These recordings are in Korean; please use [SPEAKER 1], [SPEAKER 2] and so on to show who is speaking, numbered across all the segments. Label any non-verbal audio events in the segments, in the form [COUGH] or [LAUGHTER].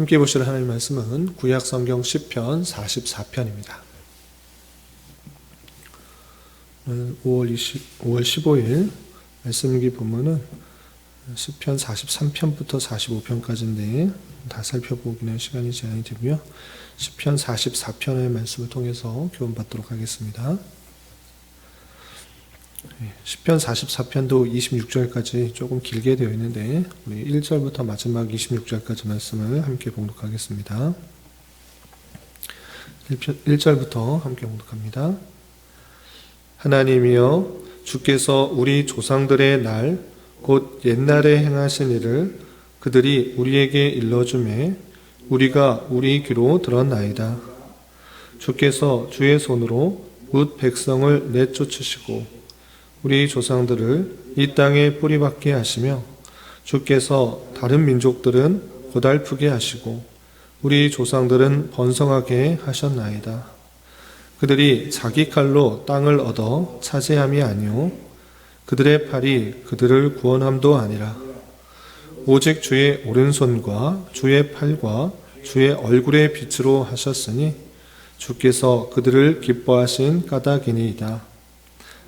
[SPEAKER 1] 함께 보실 하나님 말씀은 구약 성경 10편 44편입니다. 5월 20, 5월 15일 말씀기 본문은 10편 43편부터 45편까지인데 다 살펴보기는 시간이 제한이 되고요. 10편 44편의 말씀을 통해서 교훈받도록 하겠습니다. 10편 44편도 26절까지 조금 길게 되어 있는데 우리 1절부터 마지막 26절까지 말씀을 함께 봉독하겠습니다. 1절부터 함께 봉독합니다. 하나님이여 주께서 우리 조상들의 날 곧 옛날에 행하신 일을 그들이 우리에게 일러주매 우리가 우리 귀로 들었나이다. 주께서 주의 손으로 뭇 백성을 내쫓으시고 우리 조상들을 이 땅에 뿌리박게 하시며 주께서 다른 민족들은 고달프게 하시고 우리 조상들은 번성하게 하셨나이다. 그들이 자기 칼로 땅을 얻어 차지함이 아니오 그들의 팔이 그들을 구원함도 아니라 오직 주의 오른손과 주의 팔과 주의 얼굴의 빛으로 하셨으니 주께서 그들을 기뻐하신 까닭이니이다.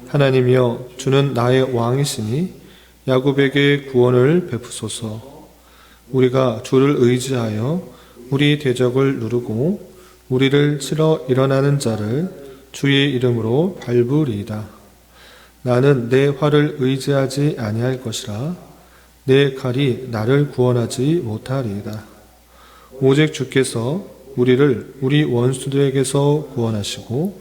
[SPEAKER 1] 하나님이여 주는 나의 왕이시니 야곱에게 구원을 베푸소서. 우리가 주를 의지하여 우리 대적을 누르고 우리를 치러 일어나는 자를 주의 이름으로 밟으리이다. 나는 내 활을 의지하지 아니할 것이라 내 칼이 나를 구원하지 못하리이다. 오직 주께서 우리를 우리 원수들에게서 구원하시고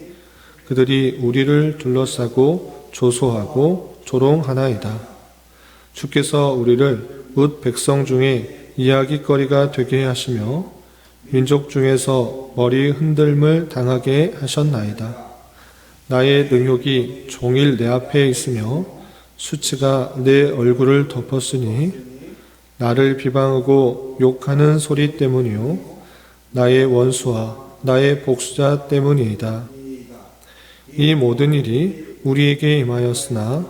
[SPEAKER 1] 그들이 우리를 둘러싸고 조소하고 조롱하나이다. 주께서 우리를 뭇 백성 중에 이야기거리가 되게 하시며 민족 중에서 머리 흔들물 당하게 하셨나이다. 나의 능욕이 종일 내 앞에 있으며 수치가 내 얼굴을 덮었으니 나를 비방하고 욕하는 소리 때문이요 나의 원수와 나의 복수자 때문이다. 이 모든 일이 우리에게 임하였으나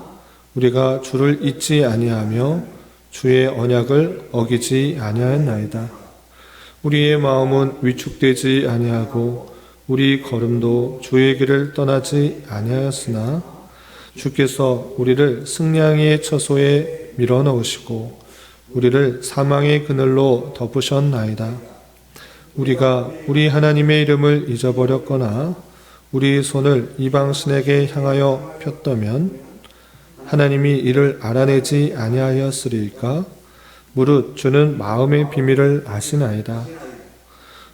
[SPEAKER 1] 우리가 주를 잊지 아니하며 주의 언약을 어기지 아니하였나이다. 우리의 마음은 위축되지 아니하고 우리 걸음도 주의 길을 떠나지 아니하였으나 주께서 우리를 승량의 처소에 밀어 넣으시고 우리를 사망의 그늘로 덮으셨나이다. 우리가 우리 하나님의 이름을 잊어버렸거나 우리 손을 이방신에게 향하여 폈다면 하나님이 이를 알아내지 아니하였으리까 무릇 주는 마음의 비밀을 아시나이다.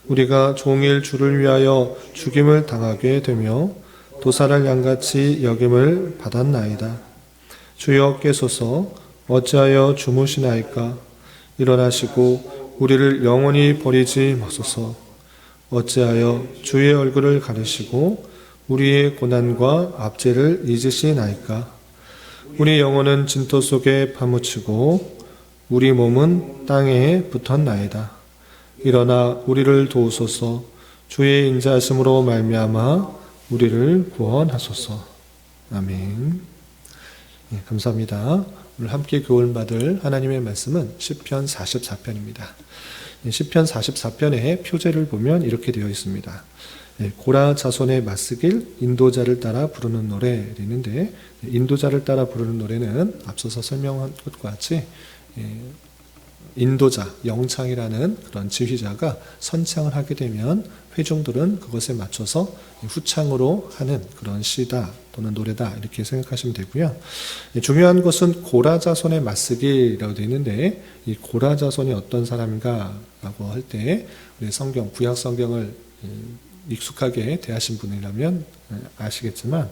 [SPEAKER 1] 우리가 종일 주를 위하여 죽임을 당하게 되며 도사를 양같이 여김을 받았나이다. 주여 깨소서 어찌하여 주무시나이까 일어나시고 우리를 영원히 버리지 마소서 어찌하여 주의 얼굴을 가리시고 우리의 고난과 압제를 잊으시나이까 우리 영혼은 진토 속에 파묻히고 우리 몸은 땅에 붙었나이다. 일어나 우리를 도우소서 주의 인자하심으로 말미암아 우리를 구원하소서. 아멘. 네, 감사합니다. 오늘 함께 교훈 받을 하나님의 말씀은 시편 44편입니다. 10편 44편의 표제를 보면 이렇게 되어 있습니다. 네, 고라 자손의 맞쓰길 인도자를 따라 부르는 노래를 있는데 인도자를 따라 부르는 노래는 앞서서 설명한 것과 같이 인도자, 영창이라는 그런 지휘자가 선창을 하게 되면 회중들은 그것에 맞춰서 후창으로 하는 그런 시다 또는 노래다 이렇게 생각하시면 되고요. 예, 중요한 것은 고라자손의 맞쓰기라고 되어 있는데 이 고라자손이 어떤 사람인가라고 할 때 성경 구약 성경을 음, 익숙하게 대하신 분이라면 예, 아시겠지만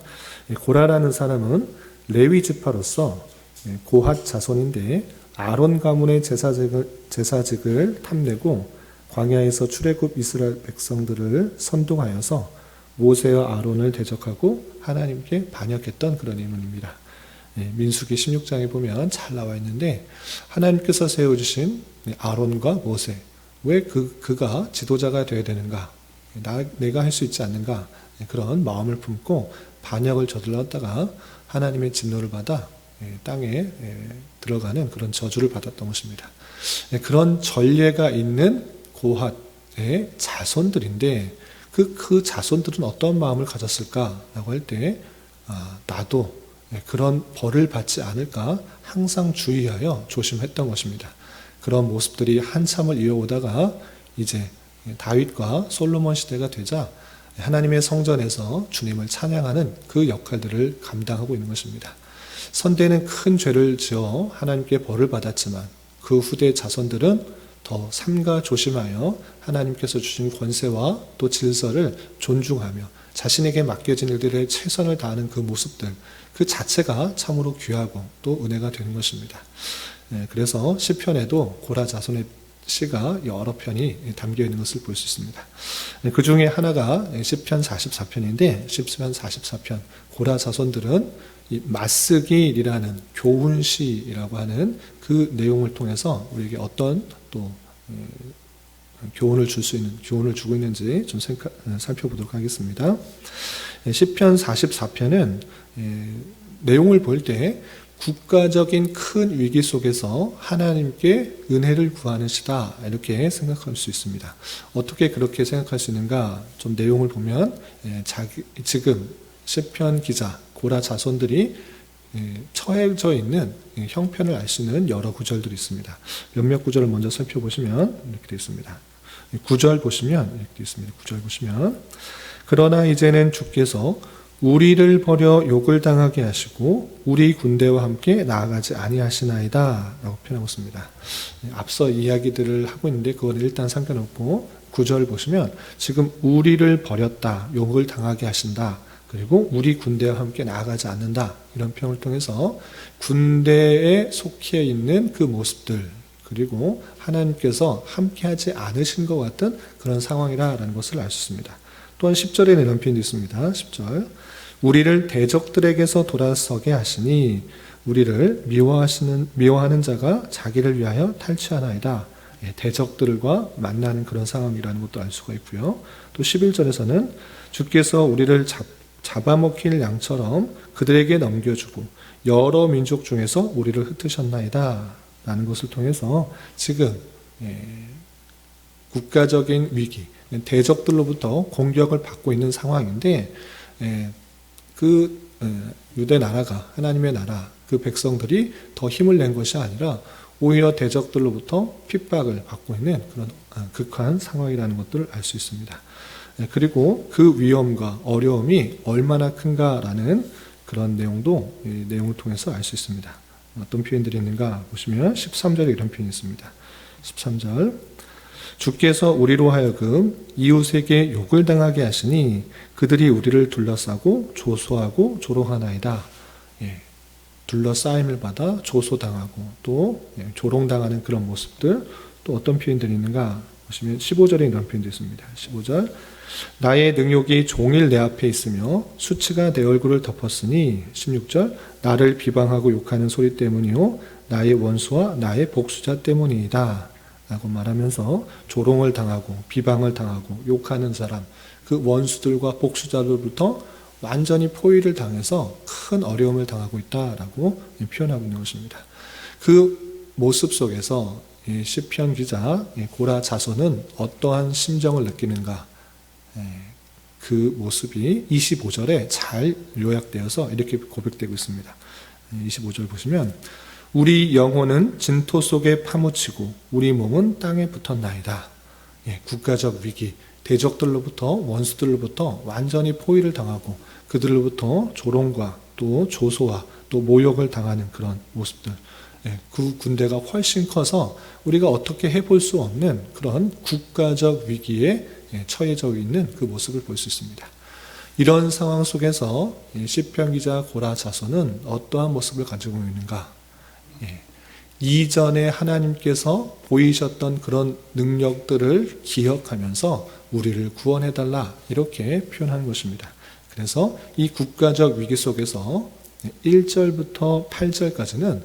[SPEAKER 1] 이 고라라는 사람은 레위 지파로서 예, 고핫 자손인데 아론 가문의 제사직을, 제사직을 탐내고 광야에서 출애굽 이스라엘 백성들을 선동하여서 모세와 아론을 대적하고 하나님께 반역했던 그런 인물입니다. 예, 민수기 16장에 보면 잘 나와 있는데 하나님께서 세워주신 아론과 모세 왜 그, 그가 지도자가 되어야 되는가 나, 내가 할 수 있지 않는가 그런 마음을 품고 반역을 저질렀다가 하나님의 진노를 받아 예, 땅에 예, 들어가는 그런 저주를 받았던 것입니다. 예, 그런 전례가 있는 고핫의 자손들인데 그, 그 자손들은 어떤 마음을 가졌을까라고 할 때, 아, 나도 그런 벌을 받지 않을까 항상 주의하여 조심했던 것입니다. 그런 모습들이 한참을 이어오다가 이제 다윗과 솔로몬 시대가 되자 하나님의 성전에서 주님을 찬양하는 그 역할들을 감당하고 있는 것입니다. 선대는 큰 죄를 지어 하나님께 벌을 받았지만 그 후대 자손들은 더 삼가 조심하여 하나님께서 주신 권세와 또 질서를 존중하며 자신에게 맡겨진 일들에 최선을 다하는 그 모습들 그 자체가 참으로 귀하고 또 은혜가 되는 것입니다. 네, 그래서 시편에도 고라 자손의 시가 여러 편이 담겨 있는 것을 볼 수 있습니다. 네, 그 중에 하나가 시편 44편인데 시편 44편 고라 자손들은 맞쓰기라는 교훈시라고 하는 그 내용을 통해서 우리에게 어떤 또 교훈을 줄 수 있는 교훈을 주고 있는지 좀 살펴보도록 하겠습니다. 시편 44편은 내용을 볼때 국가적인 큰 위기 속에서 하나님께 은혜를 구하는 시다 이렇게 생각할 수 있습니다. 어떻게 그렇게 생각할 수 있는가? 좀 내용을 보면 자기 지금 시편 기자 고라 자손들이 처해져 있는 형편을 알 수 있는 여러 구절들이 있습니다. 몇몇 구절을 먼저 살펴보시면 이렇게 되어 있습니다. 구절 보시면 이렇게 되어 있습니다. 구절 보시면 그러나 이제는 주께서 우리를 버려 욕을 당하게 하시고 우리 군대와 함께 나아가지 아니하시나이다 라고 표현하고 있습니다. 앞서 이야기들을 하고 있는데 그건 일단 상관없고 구절 보시면 지금 우리를 버렸다 욕을 당하게 하신다 그리고 우리 군대와 함께 나아가지 않는다. 이런 평을 통해서 군대에 속해 있는 그 모습들, 그리고 하나님께서 함께하지 않으신 것 같은 그런 상황이라는 것을 알 수 있습니다. 또한 10절에는 이런 표현도 있습니다. 10절. 우리를 대적들에게서 돌아서게 하시니 우리를 미워하시는, 미워하는 자가 자기를 위하여 탈취하나이다. 예, 대적들과 만나는 그런 상황이라는 것도 알 수가 있고요. 또 11절에서는 주께서 우리를 잡, 잡아먹힐 양처럼 그들에게 넘겨주고 여러 민족 중에서 우리를 흩으셨나이다. 라는 것을 통해서 지금 예, 국가적인 위기, 대적들로부터 공격을 받고 있는 상황인데 예, 그 예, 유대 나라가 하나님의 나라 그 백성들이 더 힘을 낸 것이 아니라 오히려 대적들로부터 핍박을 받고 있는 그런 아, 극한 상황이라는 것들을 알 수 있습니다. 네, 그리고 그 위험과 어려움이 얼마나 큰가라는 그런 내용도 내용을 통해서 알 수 있습니다. 어떤 표현들이 있는가 보시면 13절에 이런 표현이 있습니다. 13절 주께서 우리로 하여금 이웃에게 욕을 당하게 하시니 그들이 우리를 둘러싸고 조소하고 조롱하나이다. 예, 둘러싸임을 받아 조소당하고 또 예, 조롱당하는 그런 모습들 또 어떤 표현들이 있는가 보시면 15절에 이런 표현도 있습니다. 15절. 나의 능욕이 종일 내 앞에 있으며 수치가 내 얼굴을 덮었으니 16절. 나를 비방하고 욕하는 소리 때문이요. 나의 원수와 나의 복수자 때문이다 라고 말하면서 조롱을 당하고 비방을 당하고 욕하는 사람 그 원수들과 복수자로부터 완전히 포위를 당해서 큰 어려움을 당하고 있다라고 표현하고 있는 것입니다. 그 모습 속에서 시편 기자 고라 자손은 어떠한 심정을 느끼는가 예, 그 모습이 25절에 잘 요약되어서 이렇게 고백되고 있습니다. 25절 예, 보시면 우리 영혼은 진토 속에 파묻히고 우리 몸은 땅에 붙었나이다. 예, 국가적 위기, 대적들로부터 원수들로부터 완전히 포위를 당하고 그들로부터 조롱과 또 조소와 또 모욕을 당하는 그런 모습들. 예, 그 군대가 훨씬 커서 우리가 어떻게 해볼 수 없는 그런 국가적 위기에 예, 처해져 있는 그 모습을 볼 수 있습니다. 이런 상황 속에서 시편 기자 고라 자손은 어떠한 모습을 가지고 있는가? 예, 이전에 하나님께서 보이셨던 그런 능력들을 기억하면서 우리를 구원해달라 이렇게 표현하는 것입니다. 그래서 이 국가적 위기 속에서 1절부터 8절까지는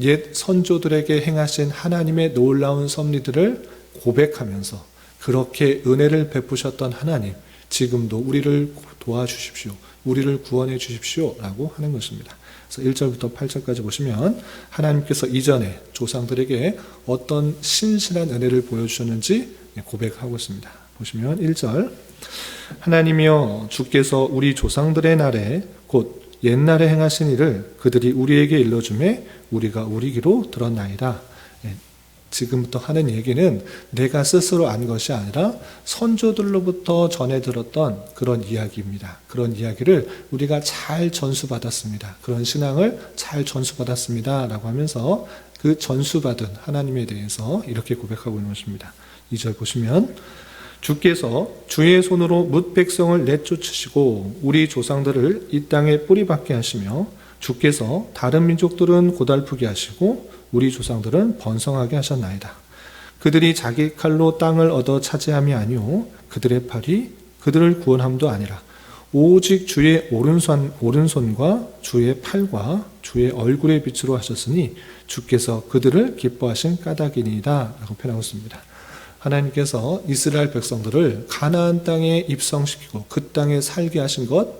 [SPEAKER 1] 옛 선조들에게 행하신 하나님의 놀라운 섭리들을 고백하면서 그렇게 은혜를 베푸셨던 하나님, 지금도 우리를 도와주십시오. 우리를 구원해 주십시오. 라고 하는 것입니다. 그래서 1절부터 8절까지 보시면 하나님께서 이전에 조상들에게 어떤 신실한 은혜를 보여주셨는지 고백하고 있습니다. 보시면 1절 하나님이여 주께서 우리 조상들의 날에 곧 옛날에 행하신 일을 그들이 우리에게 일러주매 우리가 우리 귀로 들었나이다. 예, 지금부터 하는 얘기는 내가 스스로 안 것이 아니라 선조들로부터 전해 들었던 그런 이야기입니다. 그런 이야기를 우리가 잘 전수받았습니다. 그런 신앙을 잘 전수받았습니다. 라고 하면서 그 전수받은 하나님에 대해서 이렇게 고백하고 있는 것입니다. 2절 보시면 주께서 주의 손으로 뭇 백성을 내쫓으시고 우리 조상들을 이 땅에 뿌리박게 하시며 주께서 다른 민족들은 고달프게 하시고 우리 조상들은 번성하게 하셨나이다. 그들이 자기 칼로 땅을 얻어 차지함이 아니오 그들의 팔이 그들을 구원함도 아니라 오직 주의 오른손 오른손과 주의 팔과 주의 얼굴의 빛으로 하셨으니 주께서 그들을 기뻐하신 까닭이니이다라고 표현하고 있습니다. 하나님께서 이스라엘 백성들을 가나안 땅에 입성시키고 그 땅에 살게 하신 것,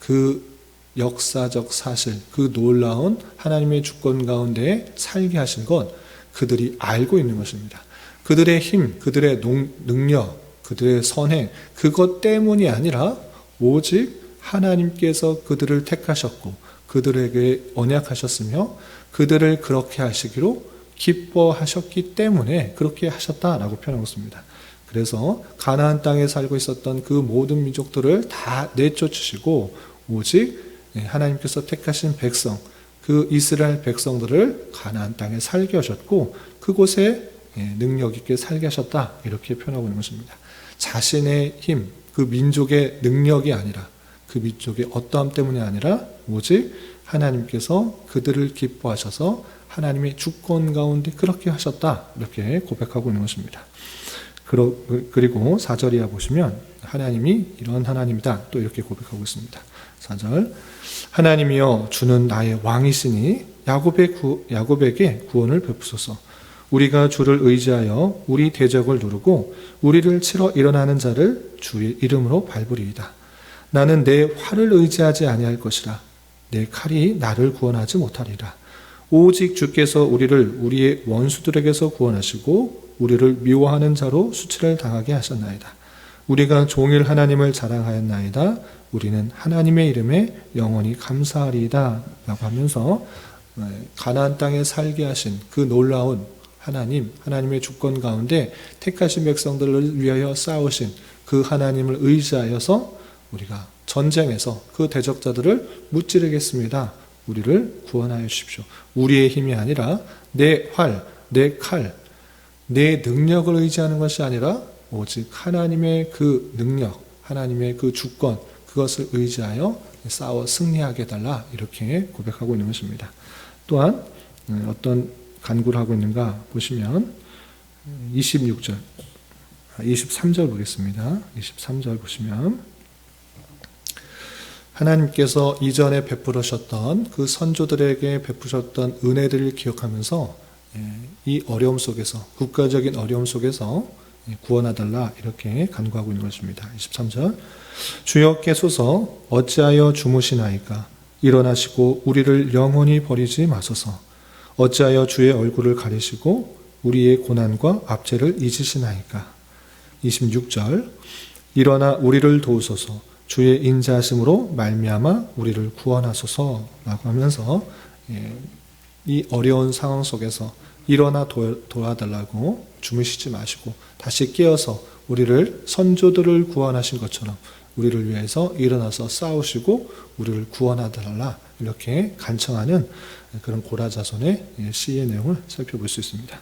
[SPEAKER 1] 그 역사적 사실, 그 놀라운 하나님의 주권 가운데 살게 하신 것, 그들이 알고 있는 것입니다. 그들의 힘, 그들의 능력, 그들의 선행, 그것 때문이 아니라 오직 하나님께서 그들을 택하셨고, 그들에게 언약하셨으며, 그들을 그렇게 하시기로 기뻐하셨기 때문에 그렇게 하셨다라고 표현하고 있습니다. 그래서 가나안 땅에 살고 있었던 그 모든 민족들을 다 내쫓으시고 오직 하나님께서 택하신 백성, 그 이스라엘 백성들을 가나안 땅에 살게 하셨고 그곳에 능력 있게 살게 하셨다 이렇게 표현하고 있는 것입니다. 자신의 힘, 그 민족의 능력이 아니라 그 민족의 어떠함 때문이 아니라 오직 하나님께서 그들을 기뻐하셔서 하나님의 주권 가운데 그렇게 하셨다. 이렇게 고백하고 있는 것입니다. 그리고 4절 이하 보시면 하나님이 이런 하나님이다. 또 이렇게 고백하고 있습니다. 4절 하나님이여 주는 나의 왕이시니 야곱의 구, 야곱에게 구원을 베푸소서. 우리가 주를 의지하여 우리 대적을 누르고 우리를 치러 일어나는 자를 주의 이름으로 밟으리이다. 나는 내 활을 의지하지 아니할 것이라. 내 칼이 나를 구원하지 못하리라. 오직 주께서 우리를 우리의 원수들에게서 구원하시고 우리를 미워하는 자로 수치를 당하게 하셨나이다. 우리가 종일 하나님을 자랑하였나이다. 우리는 하나님의 이름에 영원히 감사하리이다. 라고 하면서 네, 가나안 땅에 살게 하신 그 놀라운 하나님, 하나님의 주권 가운데 택하신 백성들을 위하여 싸우신 그 하나님을 의지하여서 우리가 전쟁에서 그 대적자들을 무찌르겠습니다. 우리를 구원하여 주십시오. 우리의 힘이 아니라 내 활, 내 칼, 내 능력을 의지하는 것이 아니라 오직 하나님의 그 능력, 하나님의 그 주권, 그것을 의지하여 싸워 승리하게 달라 이렇게 고백하고 있는 것입니다. 또한 음, 어떤 간구를 하고 있는가 보시면 26절, 23절 보겠습니다. 23절 보시면 하나님께서 이전에 베풀으셨던 그 선조들에게 베푸셨던 은혜들을 기억하면서 예, 이 어려움 속에서 국가적인 어려움 속에서 예, 구원하달라 이렇게 간구하고 있는 것입니다. 23절. 주여께소서 어찌하여 주무시나이까? 일어나시고 우리를 영원히 버리지 마소서. 어찌하여 주의 얼굴을 가리시고 우리의 고난과 압제를 잊으시나이까? 26절. 일어나 우리를 도우소서. 주의 인자하심으로 말미암아 우리를 구원하소서라고 하면서 예, 이 어려운 상황 속에서 일어나 도, 도와달라고 주무시지 마시고 다시 깨어서 우리를 선조들을 구원하신 것처럼 우리를 위해서 일어나서 싸우시고 우리를 구원하달라 이렇게 간청하는 그런 고라자손의 시의 내용을 살펴볼 수 있습니다.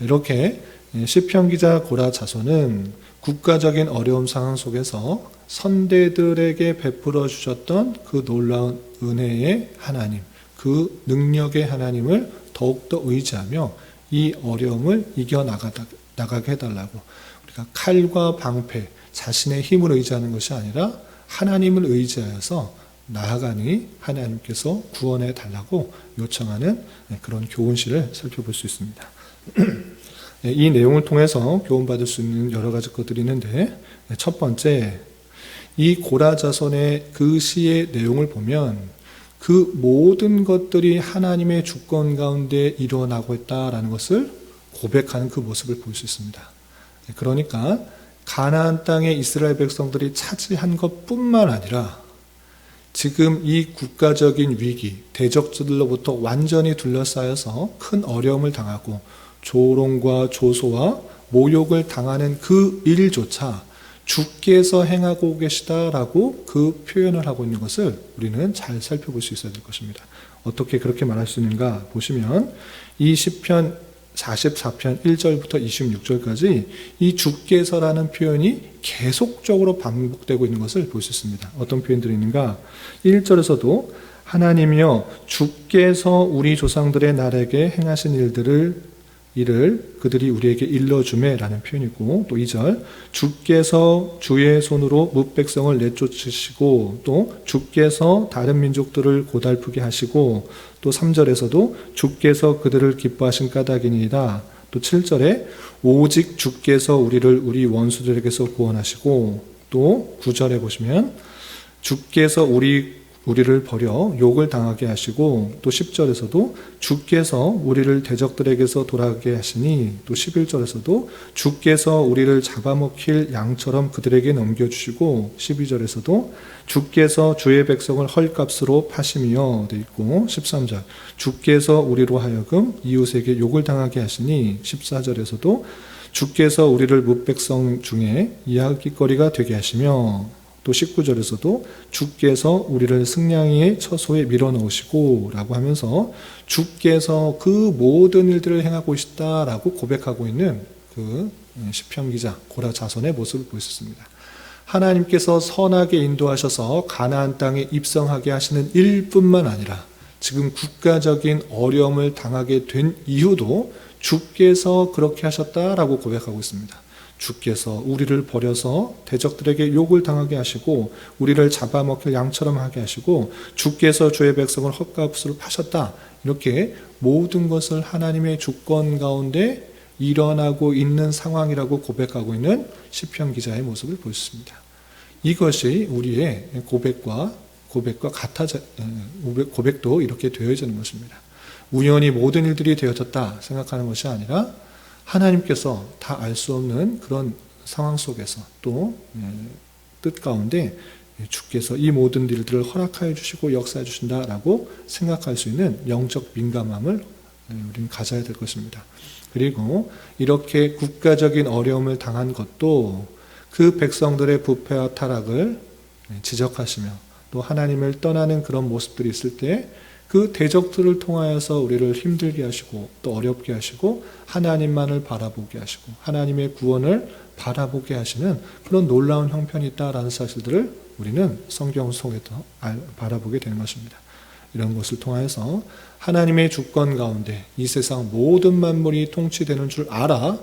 [SPEAKER 1] 이렇게 시편 기자 고라자손은 국가적인 어려움 상황 속에서 선대들에게 베풀어 주셨던 그 놀라운 은혜의 하나님, 그 능력의 하나님을 더욱더 의지하며 이 어려움을 이겨 나가게 해달라고 우리가 칼과 방패, 자신의 힘을 의지하는 것이 아니라 하나님을 의지하여서 나아가니 하나님께서 구원해 달라고 요청하는 그런 교훈시를 살펴볼 수 있습니다. [CLEARS THROAT] 이 내용을 통해서 교훈받을 수 있는 여러 가지 것들이 있는데 첫 번째 이 고라자손의 그 시의 내용을 보면 그 모든 것들이 하나님의 주권 가운데 일어나고 있다라는 것을 고백하는 그 모습을 볼 수 있습니다. 그러니까 가나안 땅의 이스라엘 백성들이 차지한 것뿐만 아니라 지금 이 국가적인 위기, 대적들로부터 완전히 둘러싸여서 큰 어려움을 당하고 조롱과 조소와 모욕을 당하는 그 일조차 주께서 행하고 계시다라고 그 표현을 하고 있는 것을 우리는 잘 살펴볼 수 있어야 될 것입니다. 어떻게 그렇게 말할 수 있는가 보시면 이 시편 44편 1절부터 26절까지 이 주께서라는 표현이 계속적으로 반복되고 있는 것을 볼 수 있습니다. 어떤 표현들이 있는가? 1절에서도 하나님이여 주께서 우리 조상들의 날에게 행하신 일들을 이를 그들이 우리에게 일러주매라는 표현이고 또 2절 주께서 주의 손으로 뭇백성을 내쫓으시고 또 주께서 다른 민족들을 고달프게 하시고 또 3절에서도 주께서 그들을 기뻐하신 까닭이니이다. 또 7절에 오직 주께서 우리를 우리 원수들에게서 구원하시고 또 9절에 보시면 주께서 우리 우리를 버려 욕을 당하게 하시고 또 10절에서도 주께서 우리를 대적들에게서 돌아가게 하시니 또 11절에서도 주께서 우리를 잡아먹힐 양처럼 그들에게 넘겨주시고 12절에서도 주께서 주의 백성을 헐값으로 파시며 돼 있고 13절 주께서 우리로 하여금 이웃에게 욕을 당하게 하시니 14절에서도 주께서 우리를 뭇백성 중에 이야기거리가 되게 하시며 또 19절에서도 주께서 우리를 승냥이의 처소에 밀어넣으시고 라고 하면서 주께서 그 모든 일들을 행하고 있다 라고 고백하고 있는 그 시편 기자 고라 자손의 모습을 보였습니다. 하나님께서 선하게 인도하셔서 가나안 땅에 입성하게 하시는 일뿐만 아니라 지금 국가적인 어려움을 당하게 된 이유도 주께서 그렇게 하셨다라고 고백하고 있습니다. 주께서 우리를 버려서 대적들에게 욕을 당하게 하시고 우리를 잡아먹힐 양처럼 하게 하시고 주께서 주의 백성을 헛값으로 파셨다. 이렇게 모든 것을 하나님의 주권 가운데 일어나고 있는 상황이라고 고백하고 있는 시편 기자의 모습을 보였습니다. 이것이 우리의 고백과 고백과 같아져 고백도 이렇게 되어지는 것입니다. 우연히 모든 일들이 되어졌다 생각하는 것이 아니라 하나님께서 다 알 수 없는 그런 상황 속에서 또뜻 예, 가운데 주께서 이 모든 일들을 허락하여 주시고 역사해 주신다라고 생각할 수 있는 영적 민감함을 예, 우리는 가져야 될 것입니다. 그리고 이렇게 국가적인 어려움을 당한 것도 그 백성들의 부패와 타락을 예, 지적하시며 또 하나님을 떠나는 그런 모습들이 있을 때 그 대적들을 통하여서 우리를 힘들게 하시고 또 어렵게 하시고 하나님만을 바라보게 하시고 하나님의 구원을 바라보게 하시는 그런 놀라운 형편이 있다라는 사실들을 우리는 성경 속에서 바라보게 되는 것입니다. 이런 것을 통하여서 하나님의 주권 가운데 이 세상 모든 만물이 통치되는 줄 알아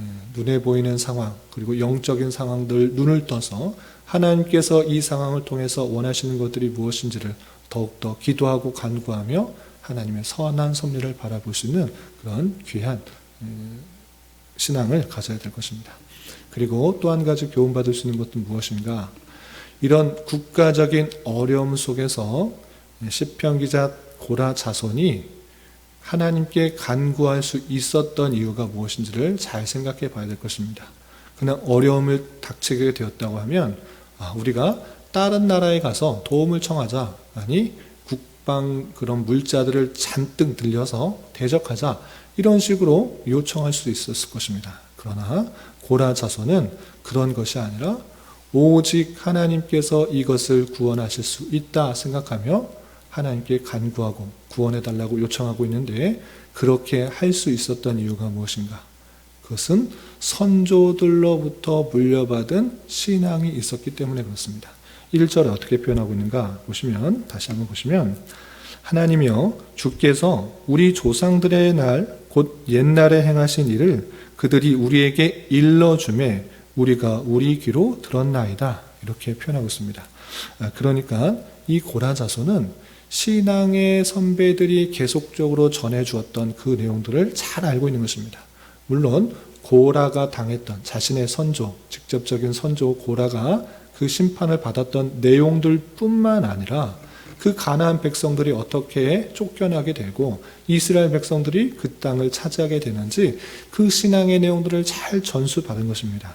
[SPEAKER 1] 예, 눈에 보이는 상황 그리고 영적인 상황들 눈을 떠서 하나님께서 이 상황을 통해서 원하시는 것들이 무엇인지를 더욱더 기도하고 간구하며 하나님의 선한 섭리를 바라볼 수 있는 그런 귀한 신앙을 가져야 될 것입니다. 그리고 또 한 가지 교훈받을 수 있는 것은 무엇인가? 이런 국가적인 어려움 속에서 시편 기자 고라 자손이 하나님께 간구할 수 있었던 이유가 무엇인지를 잘 생각해 봐야 될 것입니다. 그냥 어려움을 닥치게 되었다고 하면 아, 우리가 다른 나라에 가서 도움을 청하자. 아니 북방 그런 물자들을 잔뜩 들려서 대적하자 이런 식으로 요청할 수도 있었을 것입니다. 그러나 고라 자손은 그런 것이 아니라 오직 하나님께서 이것을 구원하실 수 있다 생각하며 하나님께 간구하고 구원해 달라고 요청하고 있는데 그렇게 할 수 있었던 이유가 무엇인가? 그것은 선조들로부터 물려받은 신앙이 있었기 때문에 그렇습니다. 1절에 어떻게 표현하고 있는가 보시면 다시 한번 보시면 하나님이여 주께서 우리 조상들의 날 곧 옛날에 행하신 일을 그들이 우리에게 일러주매 우리가 우리 귀로 들었나이다 이렇게 표현하고 있습니다. 아, 그러니까 이 고라 자손은 신앙의 선배들이 계속적으로 전해 주었던 그 내용들을 잘 알고 있는 것입니다. 물론 고라가 당했던 자신의 선조, 직접적인 선조 고라가 그 심판을 받았던 내용들 뿐만 아니라 그 가나안 백성들이 어떻게 쫓겨나게 되고 이스라엘 백성들이 그 땅을 차지하게 되는지 그 신앙의 내용들을 잘 전수받은 것입니다.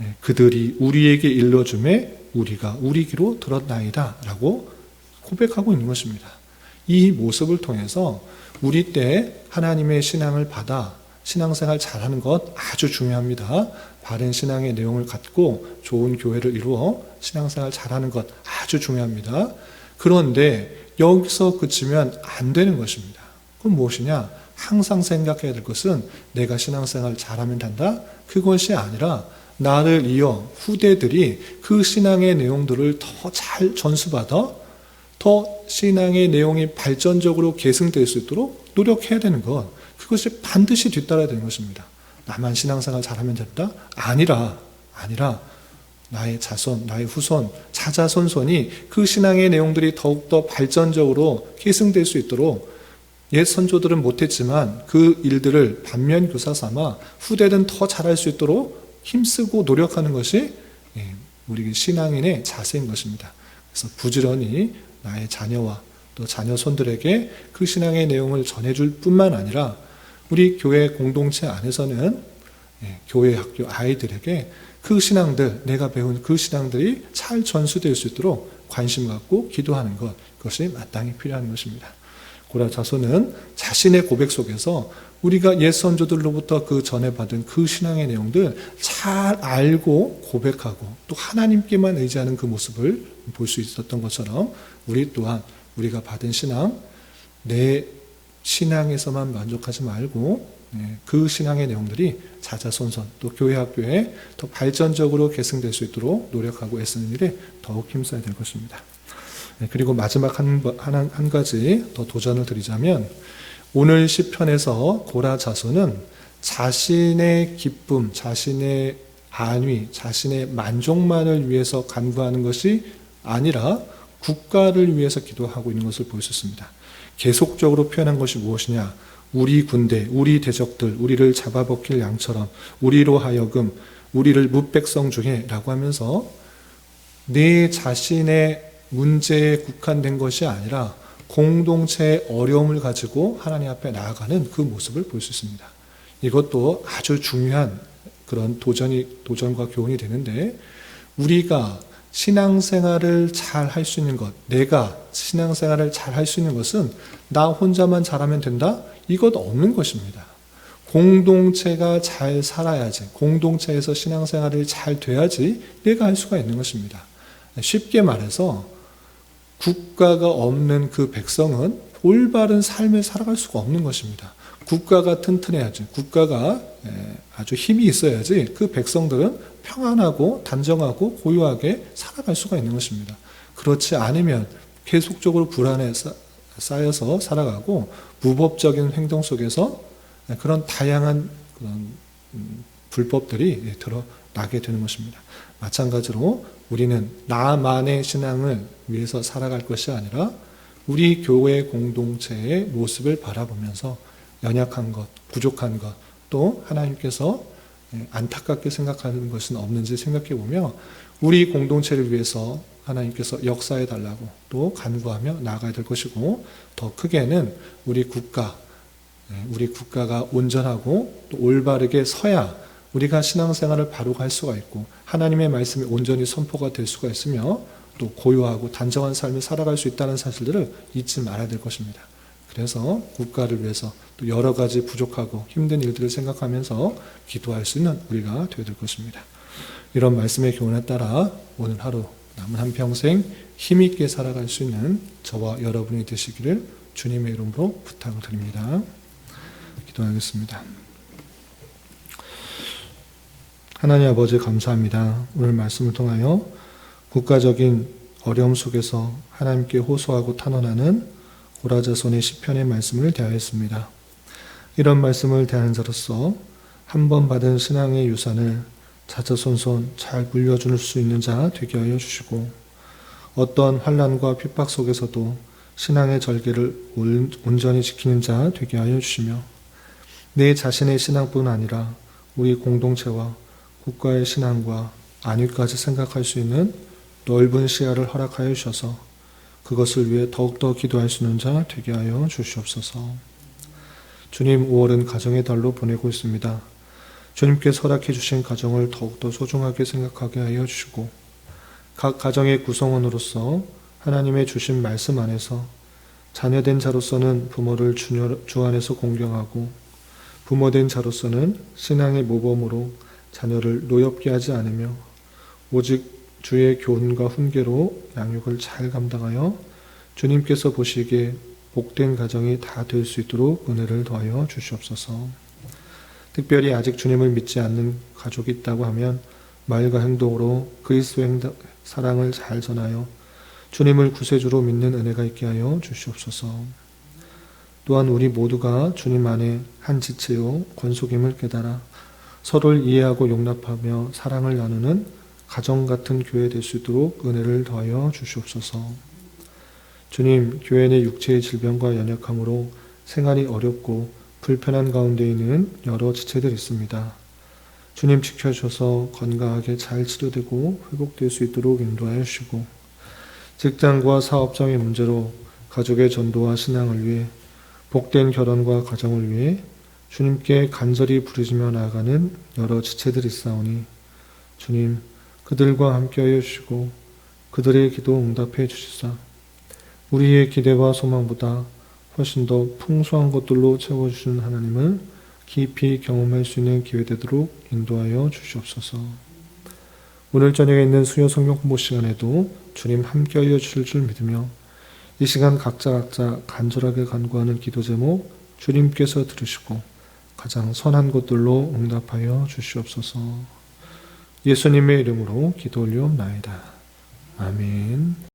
[SPEAKER 1] 예, 그들이 우리에게 일러줌에 우리가 우리 귀로 들었나이다 라고 고백하고 있는 것입니다. 이 모습을 통해서 우리 때 하나님의 신앙을 받아 신앙생활 잘하는 것 아주 중요합니다. 바른 신앙의 내용을 갖고 좋은 교회를 이루어 신앙생활 잘하는 것 아주 중요합니다. 그런데 여기서 그치면 안 되는 것입니다. 그럼 무엇이냐? 항상 생각해야 될 것은 내가 신앙생활 잘하면 된다? 그것이 아니라 나를 이어 후대들이 그 신앙의 내용들을 더 잘 전수받아 더 신앙의 내용이 발전적으로 계승될 수 있도록 노력해야 되는 것. 그것이 반드시 뒤따라야 되는 것입니다. 나만 신앙생활 잘하면 된다? 아니라, 아니라, 나의 자손, 나의 후손, 자자손손이 그 신앙의 내용들이 더욱더 발전적으로 계승될 수 있도록 옛 선조들은 못했지만 그 일들을 반면 교사 삼아 후대는 더 잘할 수 있도록 힘쓰고 노력하는 것이 예, 우리 신앙인의 자세인 것입니다. 그래서 부지런히 나의 자녀와 또 자녀 손들에게 그 신앙의 내용을 전해줄 뿐만 아니라 우리 교회 공동체 안에서는 예, 교회 학교 아이들에게 그 신앙들, 내가 배운 그 신앙들이 잘 전수될 수 있도록 관심 갖고 기도하는 것, 그것이 마땅히 필요한 것입니다. 고라 자손은 자신의 고백 속에서 우리가 옛 선조들로부터 그 전에 받은 그 신앙의 내용들 잘 알고 고백하고 또 하나님께만 의지하는 그 모습을 볼 수 있었던 것처럼 우리 또한 우리가 받은 신앙 내 신앙에서만 만족하지 말고 네, 그 신앙의 내용들이 자자손손 또 교회 학교에 더 발전적으로 계승될 수 있도록 노력하고 애쓰는 일에 더욱 힘써야 될 것입니다. 네, 그리고 마지막 한, 한, 한 가지 더 도전을 드리자면 오늘 시편에서 고라 자손은 자신의 기쁨, 자신의 안위, 자신의 만족만을 위해서 간구하는 것이 아니라 국가를 위해서 기도하고 있는 것을 볼 수 있습니다. 계속적으로 표현한 것이 무엇이냐? 우리 군대, 우리 대적들, 우리를 잡아먹힐 양처럼 우리로 하여금 우리를 무백성 중에 라고 하면서 내 자신의 문제에 국한된 것이 아니라 공동체의 어려움을 가지고 하나님 앞에 나아가는 그 모습을 볼 수 있습니다. 이것도 아주 중요한 그런 도전이, 도전과 교훈이 되는데 우리가 신앙생활을 잘 할 수 있는 것, 내가 신앙생활을 잘 할 수 있는 것은 나 혼자만 잘하면 된다? 이것 없는 것입니다. 공동체가 잘 살아야지, 공동체에서 신앙생활이 잘 돼야지 내가 할 수가 있는 것입니다. 쉽게 말해서 국가가 없는 그 백성은 올바른 삶을 살아갈 수가 없는 것입니다. 국가가 튼튼해야지, 국가가 아주 힘이 있어야지 그 백성들은 평안하고 단정하고 고요하게 살아갈 수가 있는 것입니다. 그렇지 않으면 계속적으로 불안에 쌓여서 살아가고 무법적인 행동 속에서 그런 다양한 그런 음, 불법들이 드러나게 되는 것입니다. 마찬가지로 우리는 나만의 신앙을 위해서 살아갈 것이 아니라 우리 교회 공동체의 모습을 바라보면서 연약한 것, 부족한 것, 또 하나님께서 안타깝게 생각하는 것은 없는지 생각해 보며 우리 공동체를 위해서 하나님께서 역사해 달라고 또 간구하며 나아가야 될 것이고 더 크게는 우리 국가, 네, 우리 국가가 온전하고 또 올바르게 서야 우리가 신앙생활을 바로 갈 수가 있고 하나님의 말씀이 온전히 선포가 될 수가 있으며 또 고요하고 단정한 삶을 살아갈 수 있다는 사실들을 잊지 말아야 될 것입니다. 그래서 국가를 위해서 또 여러 가지 부족하고 힘든 일들을 생각하면서 기도할 수 있는 우리가 되어야 될 것입니다. 이런 말씀의 교훈에 따라 오늘 하루 남은 한 평생 힘있게 살아갈 수 있는 저와 여러분이 되시기를 주님의 이름으로 부탁을 드립니다. 기도하겠습니다. 하나님 아버지 감사합니다. 오늘 말씀을 통하여 국가적인 어려움 속에서 하나님께 호소하고 탄원하는 고라자손의 시편의 말씀을 대하였습니다. 이런 말씀을 대하는 자로서 한 번 받은 신앙의 유산을 자자손손 잘 물려줄 수 있는 자 되게 하여 주시고 어떠한 환란과 핍박 속에서도 신앙의 절개를 온전히 지키는 자 되게 하여 주시며 내 자신의 신앙뿐 아니라 우리 공동체와 국가의 신앙과 안위까지 생각할 수 있는 넓은 시야를 허락하여 주셔서 그것을 위해 더욱더 기도할 수 있는 자 되게 하여 주시옵소서. 주님 5월은 가정의 달로 보내고 있습니다. 주님께 허락해 주신 가정을 더욱더 소중하게 생각하게 하여 주시고 각 가정의 구성원으로서 하나님의 주신 말씀 안에서 자녀된 자로서는 부모를 주 안에서 공경하고 부모된 자로서는 신앙의 모범으로 자녀를 노엽게 하지 않으며 오직 주의 교훈과 훈계로 양육을 잘 감당하여 주님께서 보시기에 복된 가정이 다 될 수 있도록 은혜를 더하여 주시옵소서. 특별히 아직 주님을 믿지 않는 가족이 있다고 하면 말과 행동으로 그리스도의 사랑을 잘 전하여 주님을 구세주로 믿는 은혜가 있게 하여 주시옵소서. 또한 우리 모두가 주님 안에 한 지체요 권속임을 깨달아 서로를 이해하고 용납하며 사랑을 나누는 가정 같은 교회 될 수 있도록 은혜를 더하여 주시옵소서. 주님, 교회 내 육체의 질병과 연약함으로 생활이 어렵고 불편한 가운데 있는 여러 지체들이 있습니다. 주님 지켜주셔서 건강하게 잘 치료되고 회복될 수 있도록 인도하여 주시고 직장과 사업장의 문제로 가족의 전도와 신앙을 위해 복된 결혼과 가정을 위해 주님께 간절히 부르짖며 나아가는 여러 지체들이 있사오니 주님 그들과 함께하여 주시고 그들의 기도 응답해 주시사 우리의 기대와 소망보다 훨씬 더 풍성한 것들로 채워주시는 하나님을 깊이 경험할 수 있는 기회 되도록 인도하여 주시옵소서. 오늘 저녁에 있는 수요 성경 공부 시간에도 주님 함께하여 주실 줄 믿으며 이 시간 각자 각자 간절하게 간구하는 기도 제목 주님께서 들으시고 가장 선한 것들로 응답하여 주시옵소서. 예수님의 이름으로 기도 올리옵나이다. 아멘.